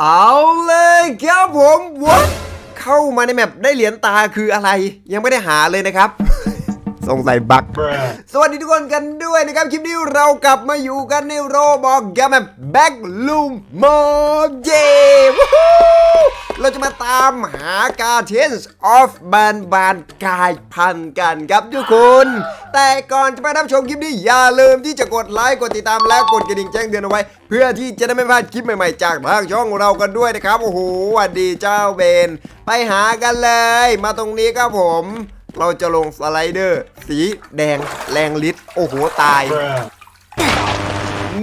เอาเลยครับผมวัดเข้ามาในแมปได้เหรียญตาคืออะไร ยังไม่ได้หาเลยนะครับ สงสัยบั๊ก Bruh. สวัสดีทุกคนกันด้วยนะครับ คลิปนี้เรากลับมาอยู่กันในโรบอกแกมแบบแบ็กลูมโมเจ เราจะมาตามหากาเทนส์ออฟบานบานกายพันธุ์กันครับทุกคน แต่ก่อนจะไปรับชมคลิปนี้อย่าลืมที่จะกดไลค์กดติดตามและกดกระดิ่งแจ้งเตือนเอาไว้ เพื่อที่จะได้ไม่พลาดคลิปใหม่ๆจากทางช่องเรากันด้วยนะครับโอ้โหสวัสดีเจ้าเบน ไปหากันเลย มาตรงนี้ครับผม เราจะลงสไลเดอร์ สีแดงแรงฤทธิ์โอ้โหตาย Bruh.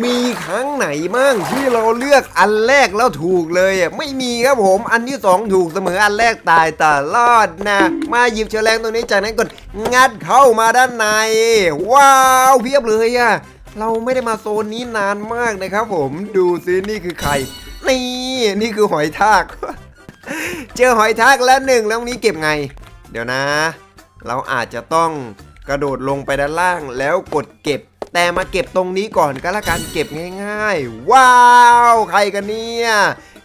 มีครั้งไหนมั่งที่เราเลือกอันแรกแล้วถูกเลยอะไม่มีครับผม อันที่สองถูกเสมออันแรกตายตลอดนะ มาหยิบเฉลงตรงนี้จากนั้นกดงัดเข้ามาด้านใน ว้าวเพียบเลยอะเราไม่ได้มาโซนนี้นานมากนะครับผมดูซินี่คือใครนี่นี่คือหอยทาก เจอหอยทากแล้วหนึ่งแล้วนี้เก็บไง เดี๋ยวนะ เราอาจจะต้องกระโดดลงไปด้านล่างแล้วกดเก็บ แต่มาเก็บตรงนี้ก่อนก็แล้วกันเก็บง่าย ๆ ว้าว ใครกันเนี่ย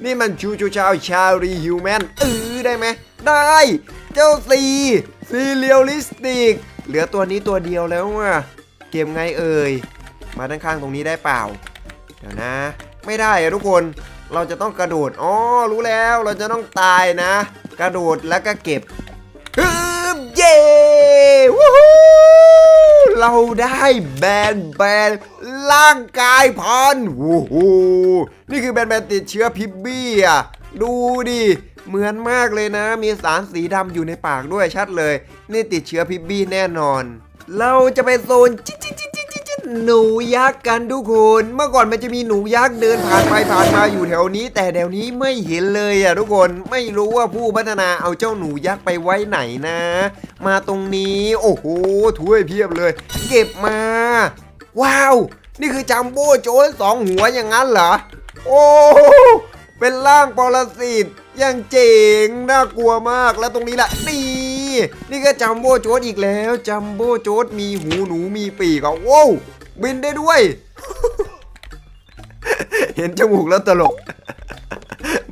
นี่มันชูชูชาวชารีฮิวแมนเออได้ไหม ได้ เจ้าซีซีเรียลลิสติก เหลือตัวนี้ตัวเดียวแล้วอะ เก็บไงเอ่ย มาด้านข้างตรงนี้ได้เปล่า เดี๋ยวนะ ไม่ได้อะทุกคนเราจะต้องกระโดด อ๋อ รู้แล้ว เราจะต้องตายนะ กระโดดแล้วก็เก็บฮึบเย้ วู้ฮู้ เราได้แบนแบนร่างกายพันโอ้โหนี่คือแบนแบนติดเชื้อพิบบี้อะดูดิเหมือนมากเลยนะ มีสารสีดำอยู่ในปากด้วยชัดเลย นี่ติดเชื้อพิบบี้แน่นอน เราจะไปโซนจิ๊ หนูยักษ์กันทุกคน เมื่อก่อนมันจะมีหนูยักษ์เดินผ่านไปผ่านมาอยู่แถวนี้ แต่แถวนี้ไม่เห็นเลยอะทุกคนไม่รู้ว่าผู้พัฒนาเอาเจ้าหนูยักษ์ไปไว้ไหนนะ มาตรงนี้โอ้โหถ้วยเพียบเลย เก็บมา ว้าว นี่คือจัมโบ้โจรสองหัวอย่างนั้นเหรอโอ้เป็นร่างปรสิตยังเจ๋งน่ากลัวมากแล้วตรงนี้แหละนี่นี่ก็จัมโบ้โจดอีกแล้ว จัมโบ้โจดมีหูหนูมีปีกอะว้าว บินได้ด้วย เห็นจมูกแล้วตลก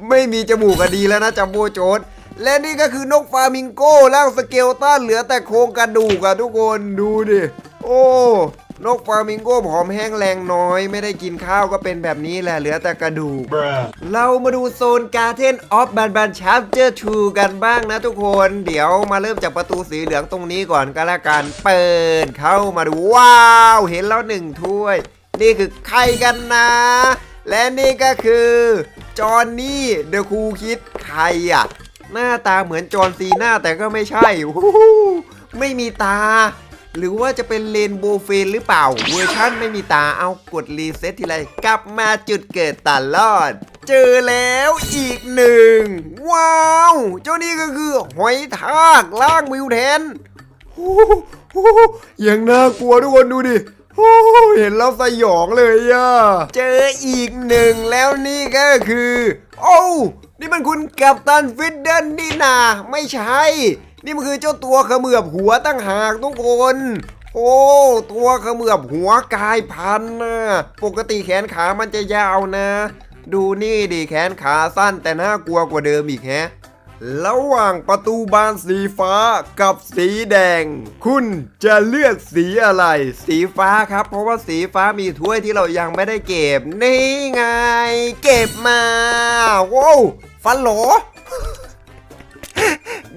ไม่มีจมูกก็ดีแล้วนะจัมโบโจดและนี่ก็คือนกฟามิงโก้ร่างสเกลตันเหลือแต่โครงกระดูกอะทุกคนดูดิ โอ้ นกฟลามิงโก้ผอมแห้งแรงน้อย ไม่ได้กินข้าวก็เป็นแบบนี้แหละ เหลือแต่กระดูก Bruh. เรามาดูโซนการ์เทนออฟบันบันชาร์เจอร์ทูกันบ้างนะทุกคน เดี๋ยวมาเริ่มจากประตูสีเหลืองตรงนี้ก่อนก็แล้วกัน เปิดเข้ามาดู ว้าว เห็นแล้วหนึ่งถ้วย นี่คือใครกันนะ และนี่ก็คือ จอห์นนี่เดอะคูคิดใครอะหน้าตาเหมือนจอห์นซีหน้าแต่ก็ไม่ใช่โอ้โหไม่มีตา หรือว่าจะเป็นเลนโบว์เฟนหรือเปล่า เวอร์ชันไม่มีตาเอากดรีเซ็ตทีไรกลับมาจุดเกิดตลอด เจอแล้วอีกหนึ่ง ว้าว เจ้านี่ก็คือหอยทากล่างมิวแทนโอ้โหยังน่ากลัวทุกคนดูดิโหเห็นแล้วสยองเลยอะเจออีกหนึ่งแล้วนี่ก็คือ โอ้นี่มันคุณกัปตันฟิดเดิลนี่นาไม่ใช่ นี่มันคือเจ้าตัวเขมือบหัวตั้งหากทุกคน โอ้ ตัวเขมือบหัวกายพันนะปกติแขนขามันจะยาวนะ ดูนี่ดิแขนขาสั้นแต่น่ากลัวกว่าเดิมอีกแฮะระหว่างประตูบานสีฟ้ากับสีแดง คุณจะเลือกสีอะไร สีฟ้าครับ เพราะว่าสีฟ้ามีถ้วยที่เรายังไม่ได้เก็บ นี่ไง เก็บมา โว้ฟันหล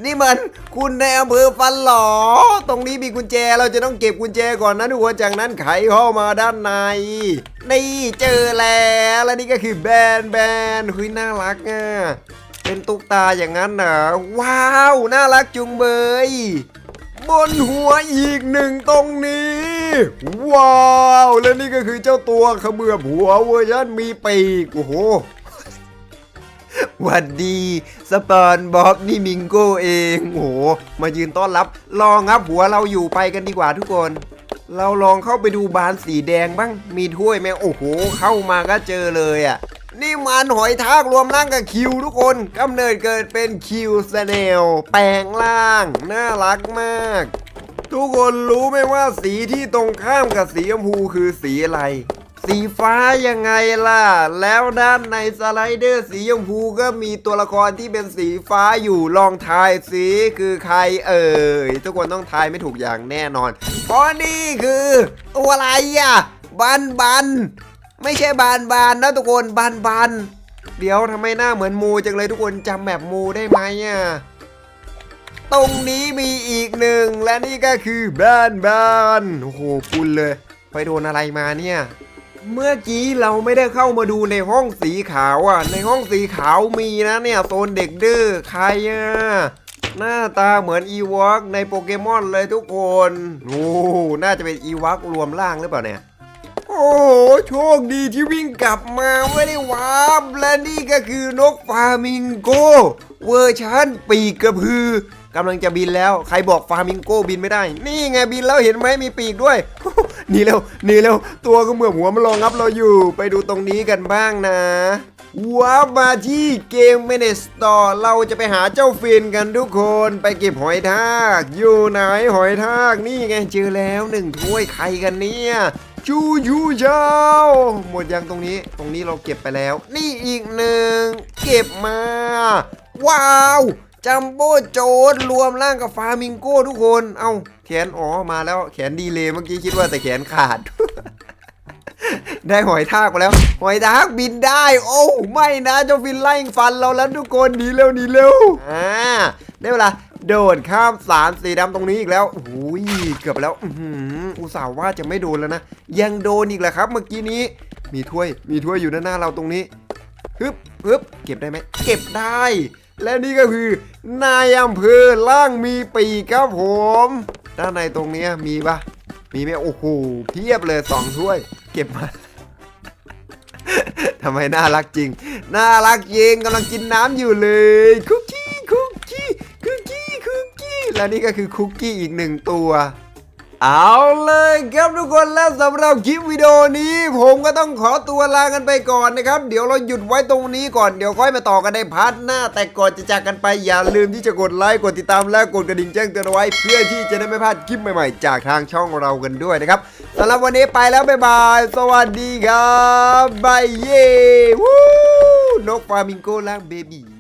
นี่มันคุณในอำเภอฟันหลอ ตรงนี้มีกุญแจเราจะต้องเก็บกุญแจก่อนนะทุกคนจากนั้นไขเข้ามาด้านใน นี่เจอแล้วและนี่ก็คือแบนแบนเฮ้ยน่ารักอะเป็นตุ๊กตาอย่างนั้นเหรอว้าว น่ารักจุงเบยบนหัวอีกหนึ่งตรงนี้ ว้าว และนี่ก็คือเจ้าตัวเขมือบหัวเวอร์ชันมีปีกโอ้โห หวัดดี สปอนบ๊อบนี่มิงโก้เองโอ้โหมายืนต้อนรับ ลองครับหัวเราอยู่ไปกันดีกว่าทุกคน เราลองเข้าไปดูบานสีแดงบ้าง มีถ้วยไหมโอ้โห เข้ามาก็เจอเลยอะ นี่มันหอยทากรวมร่างกับคิวทุกคนกำเนิดเกิดเป็นคิวสเนลแปลงร่าง น่ารักมาก ทุกคนรู้ไหมว่าสีที่ตรงข้ามกับสีชมพูคือสีอะไร สีฟ้ายังไงล่ะ แล้วด้านในสไลเดอร์สีชมพูก็มีตัวละครที่เป็นสีฟ้าอยู่ลองทายสิคือใครเอ่ยทุกคนต้องทายไม่ถูกอย่างแน่นอนเพราะนี่คือตัวอะไรอะบันบันไม่ใช่บานบานนะทุกคนบานบานเดี๋ยวทำไมหน้าเหมือนมูจังเลยทุกคนจำแบบมูได้ไหมอะตรงนี้มีอีกหนึ่งและนี่ก็คือบ้านบ้านโอ้โหปุนเลย ไปโดนอะไรมาเนี่ย เมื่อกี้เราไม่ได้เข้ามาดูในห้องสีขาวอะ ในห้องสีขาวมีนะเนี่ยโซนเด็กดื้อใครอะหน้าตาเหมือนอีวอกในโปเกมอนเลยทุกคน โอ้น่าจะเป็นอีวอกรวมร่างหรือเปล่าเนี่ย โอ้โชคดีที่วิ่งกลับมาไม่ได้วาร์ปและนี่ก็คือนกฟามิงโก เวอร์ชันปีกกระพือกำลังจะบินแล้ว ใครบอกฟามิงโกบินไม่ได้ นี่ไงบินแล้วเห็นไหมมีปีกด้วย หนีเร็วหนีเร็วตัวก็เหมือนหัวมันรองรับเราอยู่ ไปดูตรงนี้กันบ้างนะว้าร์ปมาที่เกมเมเนสตอร์เราจะไปหาเจ้าฟินกันทุกคนไปเก็บหอยทากอยู่ไหนหอยทากนี่ไงเจอแล้วหนึ่งถ้วยใครกันเนี่ยชูชูเช้าหมดยังตรงนี้ตรงนี้เราเก็บไปแล้ว นี่อีกหนึ่งเก็บมา ว้าว จัมโบ้โจดรวมร่างกับฟามิงโก้ทุกคน เอ้าแขนอ๋อมาแล้วแขนดีเลยเมื่อกี้คิดว่าแต่แขนขาด ได้หอยทากมาแล้ว หอยทากบินได้ โอ้ไม่นะเจ้าฟินไล่ฟันเราแล้วทุกคนหนีเร็วหนีเร็วอ่าได้เวลาโดดข้ามสารสีดำตรงนี้อีกแล้วโอ้ยเกือบแล้วอือุตส่าห์ว่าจะไม่โดนแล้วนะ ยังโดนอีกแหละครับ เมื่อกี้นี้ มีถ้วย มีถ้วยอยู่ด้านหน้าเราตรงนี้ฮึบฮึบเก็บได้ไหม เก็บได้ และนี่ก็คือนายอำเภอล่างมีปีกครับผม ด้านในตรงนี้มีปะมีไหมโอ้โหเพียบเลยสองถ้วย เก็บมาทำไมน่ารักจริง น่ารักจริงกำลังกินน้ำอยู่เลยคุกกี้คุกกี้คุกกี้คุกกี้และนี่ก็คือคุกกี้อีกหนึ่งตัว เอาเลยครับทุกคนและสำหรับคลิปวิดีโอนี้ ผมก็ต้องขอตัวลากันไปก่อนนะครับ เดี๋ยวเราหยุดไว้ตรงนี้ก่อนเดี๋ยวค่อยมาต่อกันในพาร์ทหน้า แต่ก่อนจะจากกันไปอย่าลืมที่จะกดไลค์กดติดตามและกดกระดิ่งแจ้งเตือนไว้ เพื่อที่จะได้ไม่พลาดคลิปใหม่ๆ จากทางช่องเรากันด้วยนะครับสำหรับวันนี้ไปแล้วบ๊ายบาย สวัสดีครับบายเย่วู้นกฟามิงโกล่างเบบี้